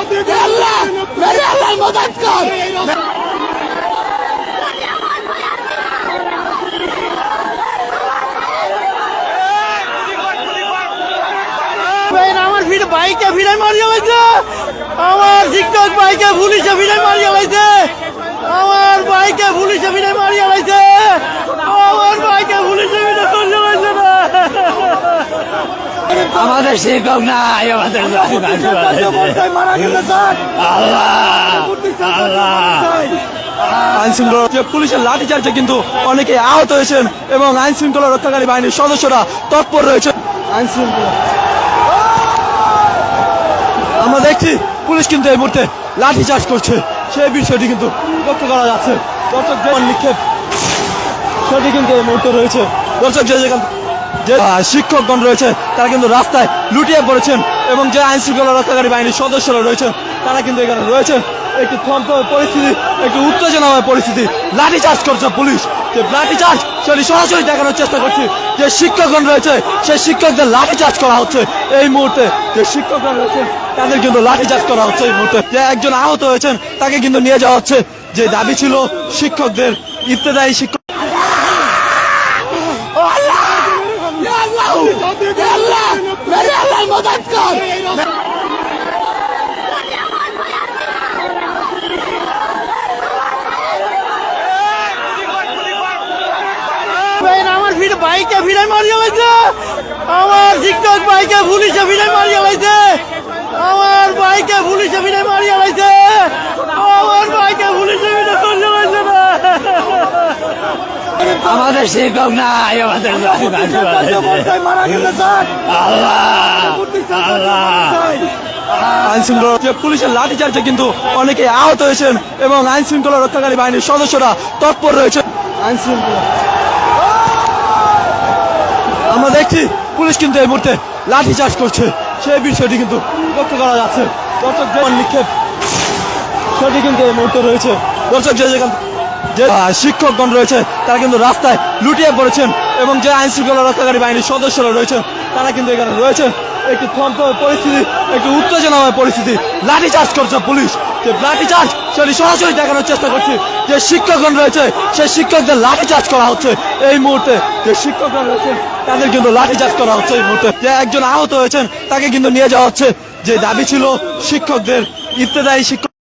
আমার ভিড় আল্লাহ মদত কর বাইকে ভিড়ে মারিয়ে হয়েছে আমার শিক্ষক বাইকে পুলিশে ভিড়ে মারিয়ে হয়েছে আমার বাইকে পুলিশে ভিড়ে মারিয়ে হয়েছে আমাদের শিক্ষক নাই, আমাদের আইন শৃঙ্খলা পুলিশের লাঠি চার্জে কিন্তু অনেকে আহত হয়েছেন এবং আইন শৃঙ্খলা রক্ষাকারী বাহিনীর সদস্যরা তৎপর রয়েছে। আইন শৃঙ্খলা আমরা দেখছি পুলিশ কিন্তু এই মুহূর্তে লাঠি চার্জ করছে। সেই বিষয়টি কিন্তু লক্ষ্য করা যাচ্ছে। দর্শক নিক্ষেপ, সেটি কিন্তু এই মুহূর্তে রয়েছে। দর্শক, যে যেখান যে শিক্ষকগণ রয়েছে, তারা কিন্তু রাস্তায় লুটিয়ে পড়েছেন এবং যে আইন শৃঙ্খলা রক্ষাকারী বাহিনীর সদস্যরা রয়েছেন তারা কিন্তু এখানে রয়েছেন একটি থমথমে পরিস্থিতি, একটি উত্তেজনাময় পরিস্থিতি। লাঠি চার্জ করছে পুলিশ। যে লাঠি চার্জ সেটি সরাসরি দেখানোর চেষ্টা করছি। যে শিক্ষকগণ রয়েছে, সেই শিক্ষকদের লাঠি চার্জ করা হচ্ছে এই মুহূর্তে। যে শিক্ষকগণ রয়েছেন তাদের কিন্তু লাঠি চার্জ করা হচ্ছে এই মুহূর্তে। যে একজন আহত হয়েছেন, তাকে কিন্তু নিয়ে যাওয়া হচ্ছে। যে দাবি ছিল শিক্ষকদের, ইত্তেদায়ী শিক্ষক আল্লাহ মেরে আল্লাহ মদত কর বাইকে ভিড়ে মারিয়ে হয়েছে আমার শিক্ষক বাইকে পুলিশে ভিড়ে মারিয়ে হয়েছে আমার বাইকে পুলিশে ভিড়ে মারিয়ে হয়েছে আমার বাইক আমাদের শিক্ষক নাই, আমাদের আল্লাহ আল্লাহ। আইন শৃঙ্খলা পুলিশের লাঠি চার্জে কিন্তু অনেকে আহত হয়েছেন এবং আইন শৃঙ্খলা রক্ষাকারী বাহিনীর সদস্যরা তৎপর রয়েছে আইন শৃঙ্খলা। আমরা দেখছি পুলিশ কিন্তু এই মুহূর্তে লাঠি চার্জ করছে। সেই বিষয়টি কিন্তু লক্ষ্য করা যাচ্ছে। দর্শক নিক্ষেপ, সেটি কিন্তু এই মুহূর্তে রয়েছে। দর্শক, যে যেখান যে শিক্ষকগণ রয়েছে, তারা কিন্তু রাস্তায় লুটিয়ে পড়েছেন এবং যে আইন শৃঙ্খলা রক্ষাকারী বাহিনীর সদস্যরা রয়েছেন তারা কিন্তু এখানে রয়েছেন একটি থমথমে পরিস্থিতি, একটি উত্তেজনাময় পরিস্থিতি। লাঠি চার্জ করছে পুলিশ। যে লাঠি চার্জ সেটি সরাসরি দেখানোর চেষ্টা করছি। যে শিক্ষকগণ রয়েছে, সেই শিক্ষকদের লাঠি চার্জ করা হচ্ছে এই মুহূর্তে। যে শিক্ষকগণ রয়েছেন তাদের কিন্তু লাঠি চার্জ করা হচ্ছে এই মুহূর্তে। যে একজন আহত হয়েছেন, তাকে কিন্তু নিয়ে যাওয়া হচ্ছে। যে দাবি ছিল শিক্ষকদের, ইত্তেদায়ী শিক্ষক